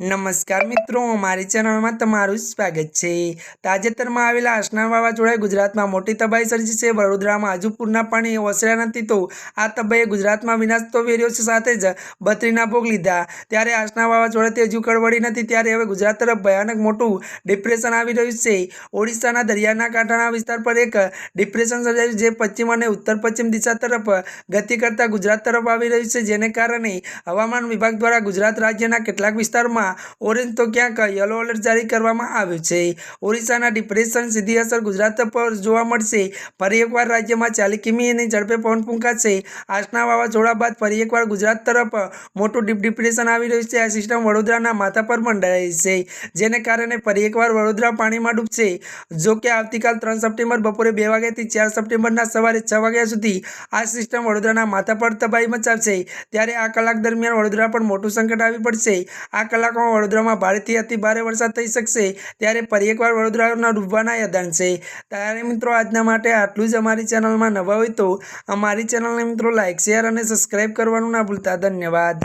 નમસ્કાર મિત્રો, મારી ચેનલમાં તમારું સ્વાગત છે. તાજેતરમાં આવેલા આસના વાવાઝોડાએ ગુજરાતમાં મોટી તબાહી સર્જી છે. વડોદરામાં હજુ પૂરના પાણી ઓસર્યા નથી તો આ તબાહીએ ગુજરાતમાં વિનાશ તો વેર્યો છે સાથે જ બત્રીના ભોગ લીધા. ત્યારે આસના વાવાઝોડાથી હજુ કળવળી નથી, ત્યારે હવે ગુજરાત તરફ ભયાનક મોટું ડિપ્રેશન આવી રહ્યું છે. ઓડિશાના દરિયાના કાંઠાના વિસ્તાર પર એક ડિપ્રેશન સર્જાયું જે પશ્ચિમ અને ઉત્તર પશ્ચિમ દિશા તરફ ગતિ કરતા ગુજરાત તરફ આવી રહ્યું છે. જેને કારણે હવામાન વિભાગ દ્વારા ગુજરાત રાજ્યના કેટલાક વિસ્તારમાં ઓરેન્જ તો ક્યાંક યલો એલર્ટ જારી કરવામાં આવ્યું છે. ઓરિસ્સાના ડિપ્રેશન સીધી અસર ગુજરાત પર જોવા મળશે. ફરી એકવાર રાજ્યમાં ચાલી કિમીની ઝડપે પવન ફૂંકાશે. આસના વાવાઝોડા બાદ ફરી એકવાર ગુજરાત તરફ મોટું ડીપ ડિપ્રેશન આવી રહ્યું છે. આ સિસ્ટમ વડોદરાના માથા પર મંડાઈ છે, જેને કારણે ફરી એકવાર વડોદરા પાણીમાં ડૂબશે. જો કે આવતીકાલ ત્રણ સપ્ટેમ્બર બપોરે બે વાગ્યાથી ચાર સપ્ટેમ્બરના સવારે છ વાગ્યા સુધી આ સિસ્ટમ વડોદરાના માથા પર તબાહી મચાવશે. ત્યારે આ કલાક દરમિયાન વડોદરા પર મોટું સંકટ આવી પડશે. આ કલાકોમાં વડોદરામાં ભારેથી અતિ ભારે વરસાદ થઈ શકશે. ત્યારે ફરી એકવાર વડોદરાના ડૂબવાના યદાન છે. ત્યારે મિત્રો આજના માટે આટલું જ અમારી ચેનલમાં નવા હોય તો અમારી ચેનલને મિત્રો લાઇક શેર અને સબસ્ક્રાઈબ કરવાનું ના ભૂલતા. ધન્યવાદ.